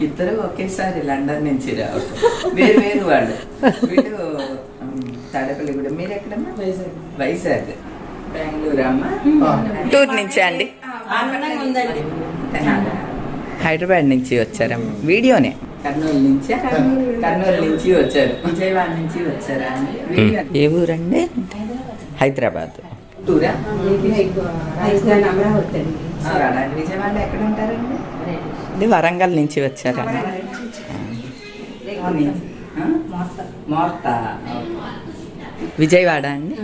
ఇద్దరు ఒకేసారి లండన్ నుంచి రావటం. వేరు వేరు వాళ్ళు. వీళ్ళు తాడేపల్లిగూడెం మీరు ఎక్కడమ్మా వైజాగ్. బెంగళూరు అమ్మ. టూర్ నుంచి అండి? ఆనందంగా ఉందండి. తెనాలి. హైదరాబాద్ నుంచి వచ్చారమ్మ వీడియోనే. కర్నూలు నుంచి? కర్నూలు. నుంచి వచ్చారు. విజయవాడ నుంచి వచ్చారా. ఏ ఊరండి? హైదరాబాద్. టూరా? విజయవాడలో ఎక్కడ ఉంటారండి? ఇది వరంగల్ నుంచి వచ్చారా మోర్తా. విజయవాడ అండి.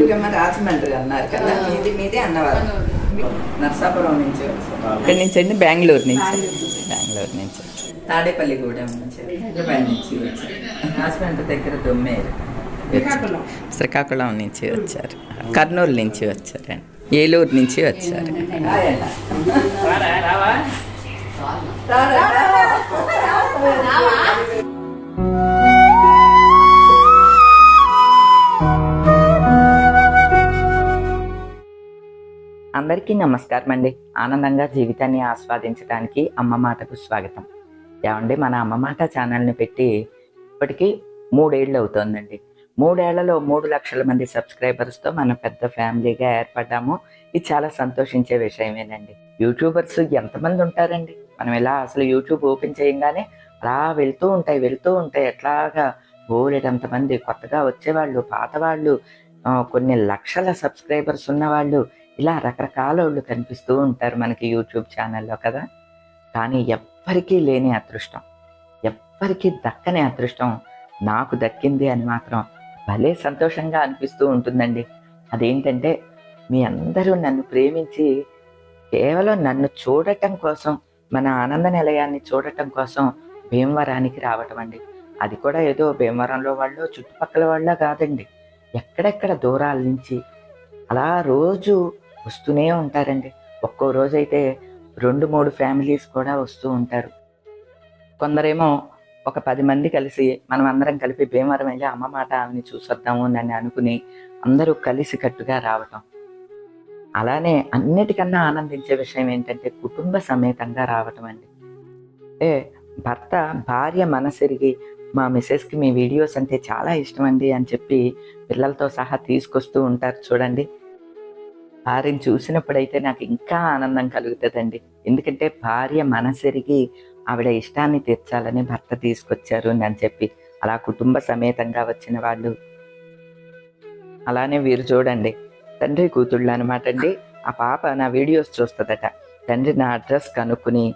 ఊరమ్మ రాజమండ్రి అన్నారు కదా మీది మీదే అన్నవరం. నర్సాపురం నుంచి వచ్చారు. ఇక్కడి నుంచి అండి బెంగళూరు నుంచి. బెంగళూరు నుంచి. తాడేపల్లిగూడెం నుంచి హైదరాబాద్ నుంచి వచ్చారు. రాజమండ్రి దగ్గర దొమ్మేరు శ్రీకాకుళం. శ్రీకాకుళం నుంచి వచ్చారు. కర్నూలు నుంచి వచ్చారండి. ఏలూరు నుంచి వచ్చారు. అందరికీ నమస్కారం అండి ఆనందంగా జీవితాన్ని ఆస్వాదించడానికి అమ్మ మాటకు స్వాగతం. ఏమండి మన అమ్మ మాట ఛానల్ని పెట్టి ఇప్పటికీ మూడేళ్ళు అవుతోందండి. మూడేళ్ళలో మూడు లక్షల మంది సబ్స్క్రైబర్స్తో మనం పెద్ద ఫ్యామిలీగా ఏర్పడ్డాము. ఇది చాలా సంతోషించే విషయమేనండి. యూట్యూబర్స్ ఎంతమంది ఉంటారండి? మనం ఇలా అసలు యూట్యూబ్ ఓపెన్ చేయంగానే అలా వెళ్తూ ఉంటాయి వెళ్తూ ఉంటాయి. ఎట్లాగా బోలెడంతమంది కొత్తగా వచ్చేవాళ్ళు పాతవాళ్ళు కొన్ని లక్షల సబ్స్క్రైబర్స్ ఉన్నవాళ్ళు ఇలా రకరకాల వాళ్ళు కనిపిస్తూ ఉంటారు మనకి యూట్యూబ్ ఛానల్లో కదా. కానీ ఎవ్వరికీ లేని అదృష్టం. ఎవ్వరికీ దక్కని అదృష్టం నాకు దక్కింది అని మాత్రం భలే సంతోషంగా అనిపిస్తూ ఉంటుందండి. అదేంటంటే మీ అందరూ నన్ను ప్రేమించి కేవలం నన్ను చూడటం కోసం మన ఆనంద నిలయాన్ని చూడటం కోసం భీమవరానికి రావటం అండి. అది కూడా ఏదో భీమవరంలో వాళ్ళు చుట్టుపక్కల వాళ్ళ కాదండి. ఎక్కడెక్కడ దూరాల నుంచి అలా రోజు వస్తూనే ఉంటారండి. ఒక్కో రోజు అయితే రెండు మూడు ఫ్యామిలీస్ కూడా వస్తూ ఉంటారు. కొందరేమో ఒక పది మంది కలిసి మనం అందరం కలిపి భీమవరం వెళ్ళి అమ్మ మాట ఆమెని చూసొద్దాము అని అనుకుని అందరూ కలిసి కట్టుగా రావటం. అలానే అన్నిటికన్నా ఆనందించే విషయం ఏంటంటే కుటుంబ సమేతంగా రావటం అండి. అంటే భర్త భార్య మనసిరిగి మా మిస్సెస్కి మీ వీడియోస్ అంటే చాలా ఇష్టం అండి అని చెప్పి పిల్లలతో సహా తీసుకొస్తూ ఉంటారు చూడండి. భార్యను చూసినప్పుడైతే నాకు ఇంకా ఆనందం కలుగుతుందండి. ఎందుకంటే భార్య మనసిరిగి ఆవిడ ఇష్టాన్ని తీర్చాలని భర్త తీసుకొచ్చారు అని చెప్పి అలా కుటుంబ సమేతంగా వచ్చిన వాళ్ళు. అలానే వీరు చూడండి. తండ్రి కూతుళ్ళు అనమాట అండి. ఆ పాప నా వీడియోస్ చూస్తుందట. తండ్రి నా అడ్రస్ కనుక్కుని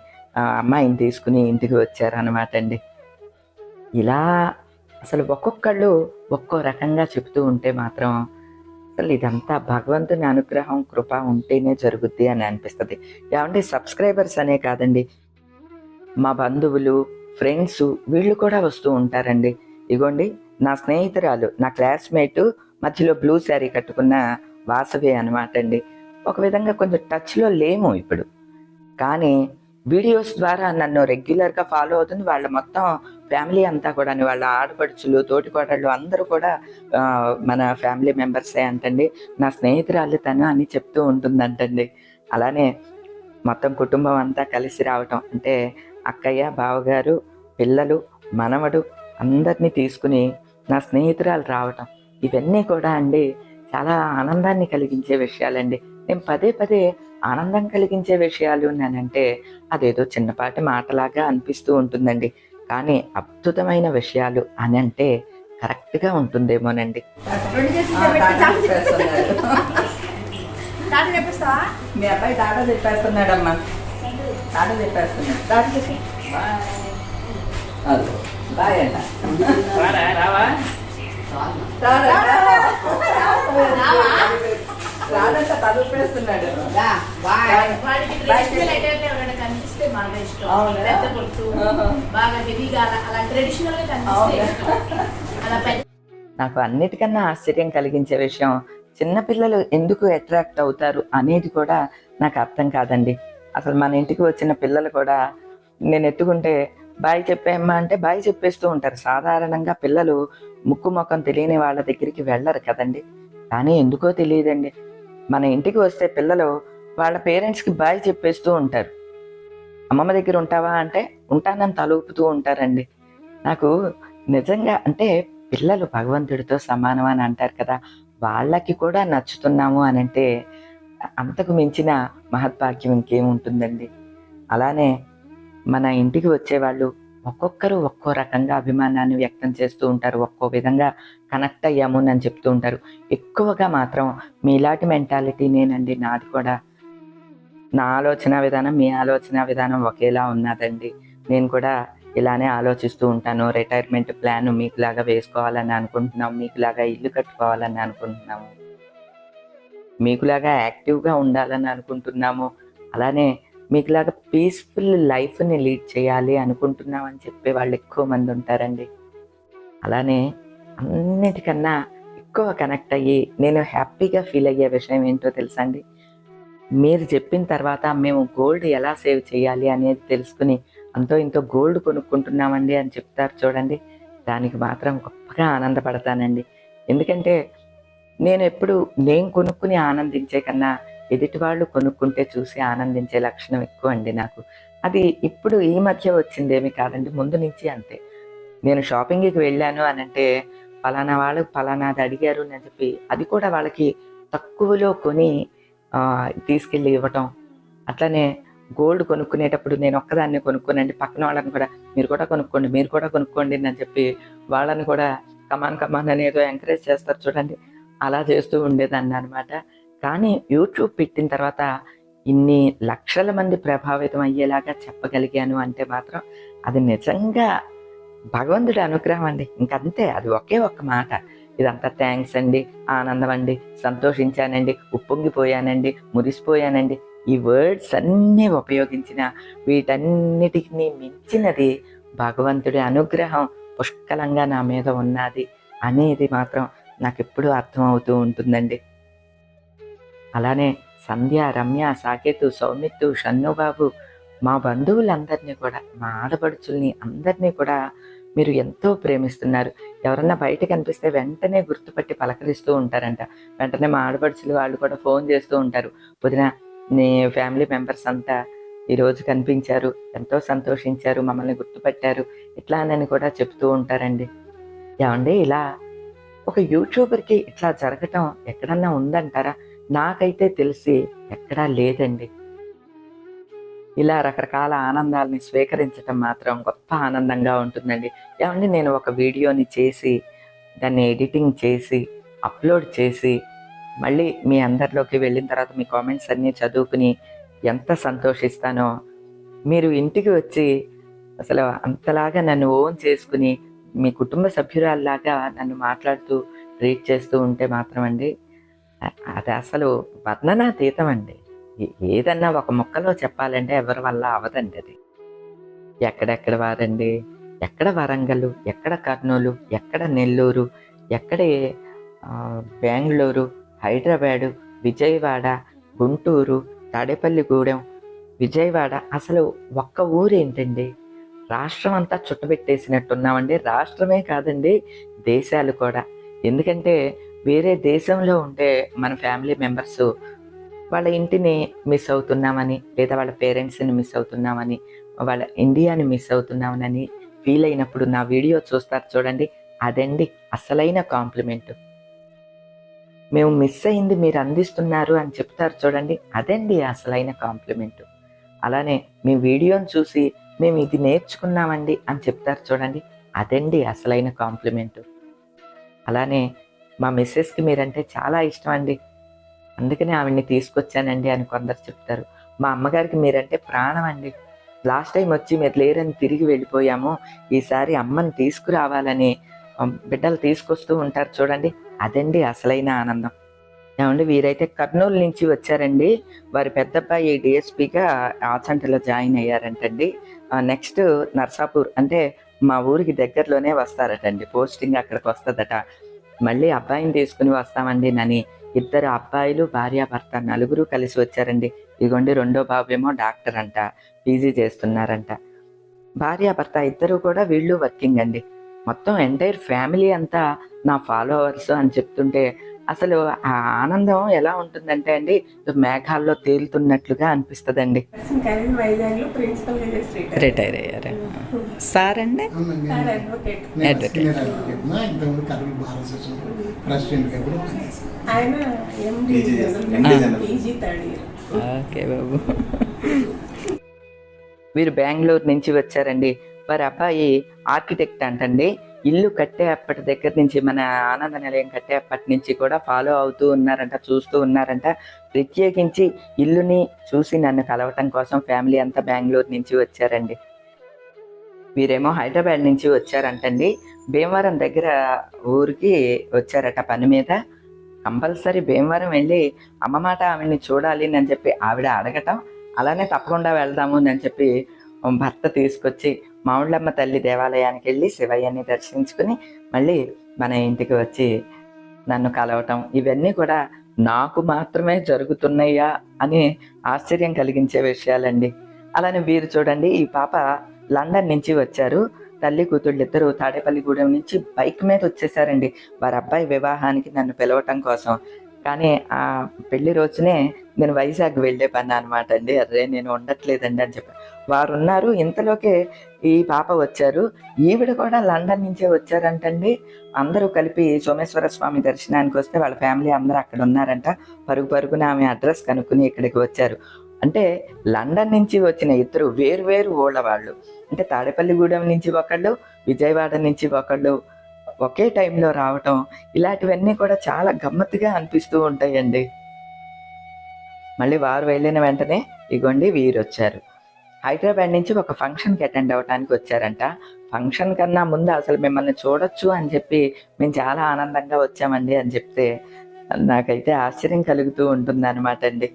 అమ్మాయిని తీసుకుని ఇంటికి వచ్చారనమాట అండి. ఇలా అసలు ఒక్కొక్కళ్ళు ఒక్కో రకంగా చెప్తూ ఉంటే మాత్రం అసలు ఇదంతా భగవంతుని అనుగ్రహం కృప ఉంటేనే జరుగుద్ది అని అనిపిస్తుంది. ఏమంటే సబ్స్క్రైబర్స్ అనే కాదండి. మా బంధువులు ఫ్రెండ్స్ వీళ్ళు కూడా వస్తూ ఉంటారండి. ఇగోండి నా స్నేహితురాలు నా క్లాస్మేట్ మధ్యలో బ్లూ శారీ కట్టుకున్న వాసవి అనమాట అండి ఒక విధంగా కొంచెం టచ్లో లేము ఇప్పుడు. కానీ వీడియోస్ ద్వారా నన్ను రెగ్యులర్గా ఫాలో అవుతుంది వాళ్ళ మొత్తం ఫ్యామిలీ అంతా కూడా వాళ్ళ ఆడపడుచులు తోటికోడళ్ళు అందరూ కూడా మన ఫ్యామిలీ మెంబర్సే అంటండి. నా స్నేహితురాలు తను అని చెప్తూ ఉంటుందంటండి. అలానే మొత్తం కుటుంబం అంతా కలిసి రావటం అంటే అక్కయ్య బావగారు పిల్లలు మనవడు అందరినీ తీసుకుని నా స్నేహితురాలు రావటం. ఇవన్నీ కూడా అండి చాలా ఆనందాన్ని కలిగించే విషయాలండి. నేను పదే పదే ఆనందం కలిగించే విషయాలు అంటే అదేదో చిన్నపాటి మాటలాగా అనిపిస్తూ ఉంటుందండి. కానీ అద్భుతమైన విషయాలు అని అంటే కరెక్ట్గా ఉంటుందేమోనండి. మీ అబ్బాయి తాట చెప్పేస్తున్నాడమ్మా. తాట చెప్పేస్తున్నాడు. తాట చెప్పి. బాయ్. రాడంట తలుపేస్తున్నాడు కనిపిస్తే బాగా ఇష్టం? పెద్ద. బాగా హెవీగా అలా ట్రెడిషనల్గా కనిపిస్తే నాకు అన్నిటికన్నా ఆశ్చర్యం కలిగించే విషయం చిన్నపిల్లలు ఎందుకు అట్రాక్ట్ అవుతారు అనేది కూడా నాకు అర్థం కాదండి. అసలు మన ఇంటికి వచ్చిన పిల్లలు కూడా నేను ఎత్తుకుంటే బాయ్ చెప్పేమ్మా అంటే బాయ్ చెప్పేస్తూ ఉంటారు. సాధారణంగా పిల్లలు ముక్కు ముఖం తెలియని వాళ్ళ దగ్గరికి వెళ్ళరు కదండి. కానీ ఎందుకో తెలియదండి. మన ఇంటికి వస్తే పిల్లలు వాళ్ళ పేరెంట్స్కి బాయ్ చెప్పేస్తూ ఉంటారు. అమ్మమ్మ దగ్గర ఉంటావా అంటే ఉంటానని తలూపుతూ ఉంటారండి. నాకు నిజంగా అంటే పిల్లలు భగవంతుడితో సమానం అని అంటారు కదా వాళ్ళకి కూడా నచ్చుతున్నాము అని అంటే అంతకు మించిన మహద్భాగ్యం ఇంకేముంటుందండి. అలానే మన ఇంటికి వచ్చేవాళ్ళు ఒక్కొక్కరు ఒక్కో రకంగా అభిమానాన్ని వ్యక్తం చేస్తూ ఉంటారు ఒక్కో విధంగా కనెక్ట్ అయ్యాము అని చెప్తూ ఉంటారు. ఎక్కువగా మాత్రం మీలాంటి మెంటాలిటీ నేనండి. నాది కూడా నా ఆలోచన విధానం మీ ఆలోచన విధానం ఒకేలా ఉన్నదండి. నేను కూడా ఇలానే ఆలోచిస్తూ ఉంటాను. రిటైర్మెంట్ ప్లాన్ మీకులాగా వేసుకోవాలని అనుకుంటున్నాం మీకులాగా ఇల్లు కట్టుకోవాలని అనుకుంటున్నాము మీకులాగా యాక్టివ్గా ఉండాలని అనుకుంటున్నాము. అలానే మీకులాగా పీస్ఫుల్ లైఫ్ని లీడ్ చేయాలి అనుకుంటున్నామని చెప్పే వాళ్ళు ఎక్కువ మంది ఉంటారండి. అలానే అన్నిటికన్నా ఎక్కువ కనెక్ట్ అయ్యి నేను హ్యాపీగా ఫీల్ అయ్యే విషయం ఏంటో తెలుసా అండి? మీరు చెప్పిన తర్వాత మేము గోల్డ్ ఎలా సేవ్ చేయాలి అనేది తెలుసుకుని అంతో ఇంతో గోల్డ్ కొనుక్కుంటున్నామండి అని చెప్తారు చూడండి. దానికి మాత్రం గొప్పగా ఆనందపడతానండి. ఎందుకంటే నేను ఎప్పుడు నేను కొనుక్కుని ఆనందించే కన్నా ఎదుటి వాళ్ళు కొనుక్కుంటే చూసి ఆనందించే లక్షణం ఎక్కువ అండి నాకు. అది ఇప్పుడు ఈ మధ్య వచ్చిందేమి కాదండి ముందు నుంచి అంతే. నేను షాపింగ్కి వెళ్ళాను అని అంటే పలానా వాళ్ళు ఫలానాది అడిగారు అని చెప్పి అది కూడా వాళ్ళకి తక్కువలో కొని తీసుకెళ్ళి ఇవ్వటం. అట్లనే గోల్డ్ కొనుక్కునేటప్పుడు నేను ఒక్కదాన్ని కొనుక్కోనండి పక్కన వాళ్ళని కూడా మీరు కూడా కొనుక్కోండి మీరు కూడా కొనుక్కోండి అని చెప్పి వాళ్ళని కూడా కమాన్ కమాన్ అని ఏదో ఎంకరేజ్ చేస్తారు చూడండి. అలా చేస్తూ ఉండేదాన్ని అనమాట కానీ యూట్యూబ్ పెట్టిన తర్వాత ఇన్ని లక్షల మంది ప్రభావితం అయ్యేలాగా చెప్పగలిగాను అంటే మాత్రం అది నిజంగా భగవంతుడి అనుగ్రహం అండి. ఇంకంతే అది ఒకే ఒక్క మాట. ఇదంతా థ్యాంక్స్ అండి ఆనందం అండి సంతోషించానండి ఉప్పొంగిపోయానండి మురిసిపోయానండి. ఈ వర్డ్స్ అన్నీ ఉపయోగించిన వీటన్నిటిని మించినది భగవంతుడి అనుగ్రహం పుష్కలంగా నా మీద ఉన్నది అనేది మాత్రం నాకు ఎప్పుడూ అర్థమవుతూ ఉంటుందండి. అలానే సంధ్య రమ్య సాకేతు సౌమిత్తు షన్నుబాబు మా బంధువులందరినీ కూడా మా ఆడపడుచుల్ని అందరినీ కూడా మీరు ఎంతో ప్రేమిస్తున్నారు. ఎవరన్నా బయట కనిపిస్తే వెంటనే గుర్తుపట్టి పలకరిస్తూ ఉంటారంట. వెంటనే మా ఆడపడుచులు వాళ్ళు కూడా ఫోన్ చేస్తూ ఉంటారు. పొద్దున నీ ఫ్యామిలీ మెంబర్స్ అంతా ఈరోజు కనిపించారు. ఎంతో సంతోషించారు. మమ్మల్ని గుర్తుపట్టారు. ఇట్లా అని కూడా చెప్తూ ఉంటారండి. ఏమండి ఇలా ఒక యూట్యూబర్కి ఇట్లా జరగటం ఎక్కడన్నా ఉందంటారా? నాకైతే తెలిసి ఎక్కడా లేదండి. ఇలా రకరకాల ఆనందాలని స్వీకరించటం మాత్రం గొప్ప ఆనందంగా ఉంటుందండి. ఏమండి నేను ఒక వీడియోని చేసి దాన్ని ఎడిటింగ్ చేసి అప్లోడ్ చేసి మళ్ళీ మీ అందరిలోకి వెళ్ళిన తర్వాత మీ కామెంట్స్ అన్నీ చదువుకుని ఎంత సంతోషిస్తానో మీరు ఇంటికి వచ్చి అసలు అంతలాగా నన్ను ఓన్ చేసుకుని మీ కుటుంబ సభ్యురాల్లాగా నన్ను మాట్లాడుతూ ట్రీట్ చేస్తూ ఉంటే మాత్రం అండి అది అసలు వర్ణనాతీతం అండి ఏదన్నా ఒక ముక్కలో చెప్పాలంటే ఎవరి వల్ల అవదండి అది. ఎక్కడెక్కడ వారండి? ఎక్కడ వరంగల్? ఎక్కడ కర్నూలు? ఎక్కడ నెల్లూరు? ఎక్కడ బెంగళూరు? హైదరాబాదు? విజయవాడ? గుంటూరు? తాడేపల్లిగూడెం విజయవాడ అసలు ఒక్క ఊరేంటండి? రాష్ట్రం అంతా చుట్టబెట్టేసినట్టున్నామండి. రాష్ట్రమే కాదండి దేశాలు కూడా. ఎందుకంటే వేరే దేశంలో ఉండే మన ఫ్యామిలీ మెంబర్స్ వాళ్ళ ఇంటిని మిస్ అవుతున్నామని లేదా వాళ్ళ పేరెంట్స్ని మిస్ అవుతున్నామని వాళ్ళ ఇండియాని మిస్ అవుతున్నామని ఫీల్ అయినప్పుడు నా వీడియో చూస్తారు చూడండి అదండి అసలైన కాంప్లిమెంట్ మేము మిస్ అయింది మీరు అందిస్తున్నారు అని చెప్తారు చూడండి అదండి అసలైన కాంప్లిమెంట్ అలానే మీ వీడియోని చూసి మేము ఇది నేర్చుకున్నామండి అని చెప్తారు చూడండి అదండి అసలైన కాంప్లిమెంట్ అలానే మా మిస్సెస్కి మీరంటే చాలా ఇష్టం అండి అందుకనే ఆవిడ్ని తీసుకొచ్చానండి అని కొందరు చెప్తారు. మా అమ్మగారికి మీరంటే ప్రాణం అండి లాస్ట్ టైం వచ్చి మీరు లేరని తిరిగి వెళ్ళిపోయాము. ఈసారి అమ్మని తీసుకురావాలని బిడ్డలు తీసుకొస్తూ ఉంటారు చూడండి. అదండి అసలైన ఆనందం. ఏమండి వీరైతే కర్నూలు నుంచి వచ్చారండి. వారి పెద్దబ్బాయి డిఎస్పిగా ఆచంటలో జాయిన్ అయ్యారంటండి. నెక్స్ట్ నర్సాపూర్ అంటే మా ఊరికి దగ్గరలోనే వస్తారటండి. పోస్టింగ్ అక్కడికి వస్తుందట. మళ్ళీ అబ్బాయిని తీసుకుని వస్తామండి నని. ఇద్దరు అబ్బాయిలు భార్యాభర్త నలుగురు కలిసి వచ్చారండి. ఇదిగోండి రెండో బాబు ఏమో డాక్టర్ అంట పీజీ చేస్తున్నారంట. భార్యాభర్త ఇద్దరు కూడా వీళ్ళు వర్కింగ్ అండి. మొత్తం ఎంటైర్ ఫ్యామిలీ అంతా నా ఫాలోవర్స్ అని చెప్తుంటే అసలు ఆ ఆనందం ఎలా ఉంటుందంటే అండి మేఘాల్లో తేలుతున్నట్లుగా అనిపిస్తుందండి. రిటైర్ అయ్యారు. సార్ అండి? అడ్వకేట్ ఇయర్ ఓకే బాబు. వీరు బెంగళూరు నుంచి వచ్చారండి. వారి అబ్బాయి ఆర్కిటెక్ట్ అంటండి. ఇల్లు కట్టే అప్పటి దగ్గర నుంచి మన ఆనంద నిలయం కట్టే అప్పటి నుంచి కూడా ఫాలో అవుతూ ఉన్నారంట చూస్తూ ఉన్నారంట. ప్రత్యేకించి ఇల్లుని చూసి నన్ను కలవటం కోసం ఫ్యామిలీ అంతా బెంగళూరు నుంచి వచ్చారండి. వీరేమో హైదరాబాద్ నుంచి వచ్చారంటండి. భీమవరం దగ్గర ఊరికి వచ్చారట పని మీద. కంపల్సరీ భీమవరం వెళ్ళి అమ్మ మాట ఆవిడ్ని చూడాలి అని చెప్పి ఆవిడ అడగటం అలానే తప్పకుండా వెళ్దాము అని చెప్పి భర్త తీసుకొచ్చి మామిళ్ళమ్మ తల్లి దేవాలయానికి వెళ్ళి శివయ్యని దర్శించుకుని మళ్ళీ మన ఇంటికి వచ్చి నన్ను కలవటం ఇవన్నీ కూడా నాకు మాత్రమే జరుగుతున్నాయా అని ఆశ్చర్యం కలిగించే విషయాలండి. అలానే వీరు చూడండి ఈ పాప లండన్ నుంచి వచ్చారు. తల్లి కూతుళ్ళు ఇద్దరు తాడేపల్లిగూడెం నుంచి బైక్ మీద వచ్చేసారండి. వారి అబ్బాయి వివాహానికి నన్ను పిలవటం కోసం. కానీ ఆ పెళ్ళి రోజునే నేను వైజాగ్ వెళ్ళే పని అనమాట అండి. అరే నేను ఉండట్లేదండి అని చెప్పి. వారు ఉన్నారు ఇంతలోకే ఈ పాప వచ్చారు. ఈవిడ కూడా లండన్ నుంచే వచ్చారంటండి. అందరూ కలిపి సోమేశ్వర స్వామి దర్శనానికి వస్తే వాళ్ళ ఫ్యామిలీ అందరూ అక్కడ ఉన్నారంట. పరుగు పరుగున ఆమె అడ్రస్ కనుక్కుని ఇక్కడికి వచ్చారు. అంటే లండన్ నుంచి వచ్చిన ఇద్దరు వేరు వేరు ఊళ్ళ వాళ్ళు. అంటే తాడేపల్లిగూడెం నుంచి ఒకళ్ళు విజయవాడ నుంచి ఒకళ్ళు ఒకే టైంలో రావటం ఇలాంటివన్నీ కూడా చాలా గమ్మత్తుగా అనిపిస్తూ ఉంటాయండి. మళ్ళీ వారు వెళ్ళిన వెంటనే ఇగోండి వీరు వచ్చారు హైదరాబాద్ నుంచి ఒక ఫంక్షన్కి అటెండ్ అవ్వడానికి వచ్చారంట. ఫంక్షన్ కన్నా ముందు అసలు మిమ్మల్ని చూడొచ్చు అని చెప్పి మేము చాలా ఆనందంగా వచ్చామండి అని చెప్తే నాకైతే ఆశ్చర్యం కలుగుతూ ఉంటుంది అనమాట అండి.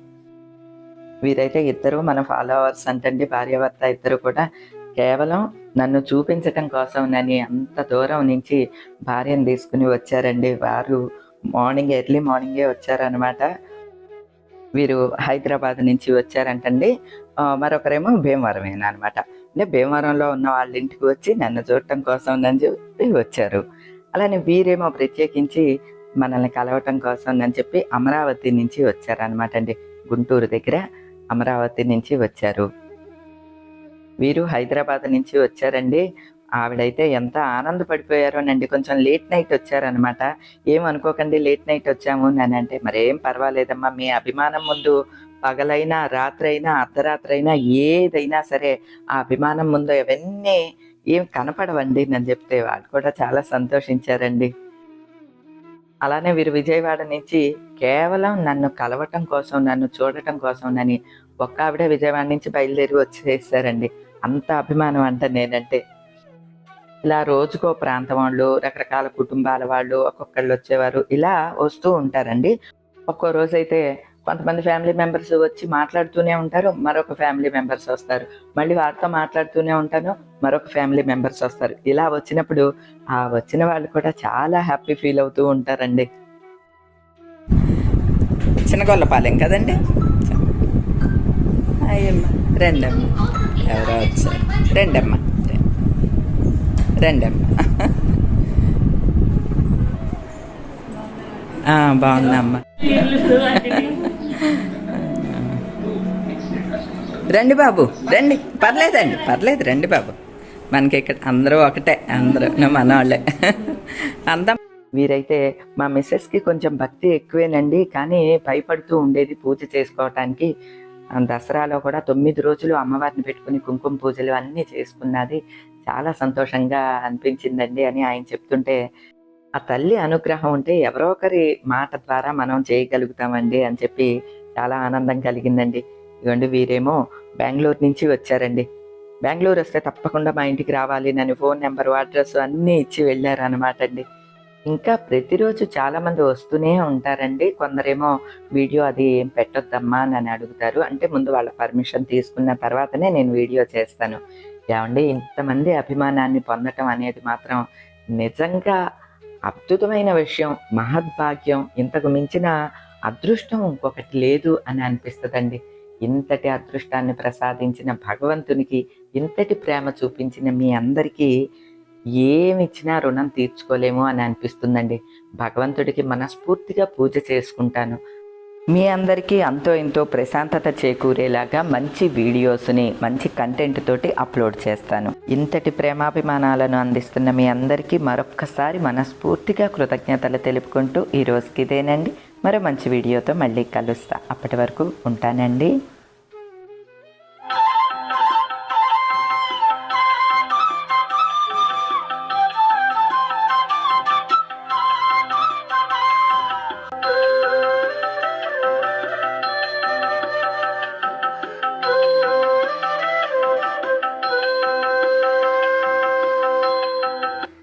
వీరైతే ఇద్దరు మన ఫాలోవర్స్ అంటండి భార్యాభర్త ఇద్దరు కూడా కేవలం నన్ను చూపించటం కోసం నన్ను అంత దూరం నుంచి భార్యను తీసుకుని వచ్చారండి. వారు మార్నింగ్ ఎర్లీ మార్నింగే వచ్చారనమాట వీరు హైదరాబాద్ నుంచి వచ్చారంటండి. మరొకరేమో భీమవరమేనా అనమాట అంటే భీమవరంలో ఉన్న వాళ్ళ ఇంటికి వచ్చి నన్ను చూడటం కోసం నన్ను చెప్పి వచ్చారు. అలానే వీరేమో ప్రత్యేకించి మనల్ని కలవటం కోసం అని చెప్పి అమరావతి నుంచి వచ్చారనమాట అండి. గుంటూరు దగ్గర. అమరావతి నుంచి వచ్చారు. వీరు హైదరాబాద్ నుంచి వచ్చారండి. ఆవిడైతే ఎంత ఆనందపడిపోయారోనండి కొంచెం లేట్ నైట్ వచ్చారనమాట ఏమనుకోకండి లేట్ నైట్ వచ్చాము అని అంటే మరేం పర్వాలేదమ్మా మీ అభిమానం ముందు పగలైనా రాత్రైనా అర్ధరాత్రైనా ఏదైనా సరే ఆ అభిమానం ముందు అవన్నీ ఏం కనపడవండి నేను చెప్తే వాళ్ళు కూడా చాలా సంతోషించారండి. అలానే వీరు విజయవాడ నుంచి కేవలం నన్ను కలవటం కోసం నన్ను చూడటం కోసం నని ఒక్క ఆవిడ విజయవాడ నుంచి బయలుదేరి వచ్చేసారండి. అంత అభిమానం అంట నేనంటే. ఇలా రోజుకో ప్రాంతం వాళ్ళు రకరకాల కుటుంబాల వాళ్ళు ఒక్కొక్కళ్ళు వచ్చేవారు ఇలా వస్తూ ఉంటారండి. ఒక్కో రోజు అయితే కొంతమంది ఫ్యామిలీ మెంబర్స్ వచ్చి మాట్లాడుతూనే ఉంటారు మరొక ఫ్యామిలీ మెంబర్స్ వస్తారు. మళ్ళీ వారితో మాట్లాడుతూనే ఉంటాను మరొక ఫ్యామిలీ మెంబర్స్ వస్తారు. ఇలా వచ్చినప్పుడు ఆ వచ్చిన వాళ్ళు కూడా చాలా హ్యాపీ ఫీల్ అవుతూ ఉంటారండి. చిన్నగొల్లపాలెం కదండి? అయ్యమ్మ. రెండమ్మ. ఎవరో వచ్చారు. రెండమ్మ. రెండమ్మ. బాగుందమ్మ. రండి బాబు రండి. పర్లేదండి పర్లేదు రండి బాబు. మనకి ఇక్కడ అందరూ ఒకటే అందరూ మన వాళ్ళే అంతా వీరైతే మా మిస్సెస్కి కొంచెం భక్తి ఎక్కువేనండి కానీ భయపడుతూ ఉండేది పూజ చేసుకోవటానికి. ఆ, దసరాలో కూడా తొమ్మిది రోజులు అమ్మవారిని పెట్టుకుని కుంకుమ పూజలు అన్నీ చేసుకున్నది. చాలా సంతోషంగా అనిపించిందండి అని ఆయన చెప్తుంటే ఆ తల్లి అనుగ్రహం ఉంటే ఎవరో ఒకరి మాట ద్వారా మనం చేయగలుగుతామండి అని చెప్పి చాలా ఆనందం కలిగిందండి. ఇవ్వండి వీరేమో బెంగళూరు నుంచి వచ్చారండి. బెంగళూరు వస్తే తప్పకుండా మా ఇంటికి రావాలి నన్ను ఫోన్ నెంబర్ అడ్రస్ అన్నీ ఇచ్చి వెళ్ళారు అనమాట అండి. ఇంకా ప్రతిరోజు చాలామంది వస్తూనే ఉంటారండి. కొందరేమో వీడియో అది ఏం పెట్టొద్దమ్మా అని అడుగుతారు. అంటే ముందు వాళ్ళ పర్మిషన్ తీసుకున్న తర్వాతనే నేను వీడియో చేస్తాను. ఏమండి ఇంతమంది అభిమానాన్ని పొందటం అనేది మాత్రం నిజంగా అద్భుతమైన విషయం మహద్భాగ్యం ఇంతకు మించిన అదృష్టం ఇంకొకటి లేదు అని అనిపిస్తుందండి. ఇంతటి అదృష్టాన్ని ప్రసాదించిన భగవంతునికి ఇంతటి ప్రేమ చూపించిన మీ అందరికీ ఏమి ఇచ్చినా రుణం తీర్చుకోలేము అని అనిపిస్తుందండి. భగవంతుడికి మనస్ఫూర్తిగా పూజ చేసుకుంటాను. మీ అందరికీ అంతో ఇంతో ప్రశాంతత చేకూరేలాగా మంచి వీడియోస్ని మంచి కంటెంట్ తోటి అప్లోడ్ చేస్తాను. ఇంతటి ప్రేమాభిమానాలను అందిస్తున్న మీ అందరికీ మరొక్కసారి మనస్ఫూర్తిగా కృతజ్ఞతలు తెలుపుకుంటూ ఈ రోజుకి ఇదేనండి. మరో మంచి వీడియోతో మళ్ళీ కలుస్తా. అప్పటి వరకు ఉంటానండి.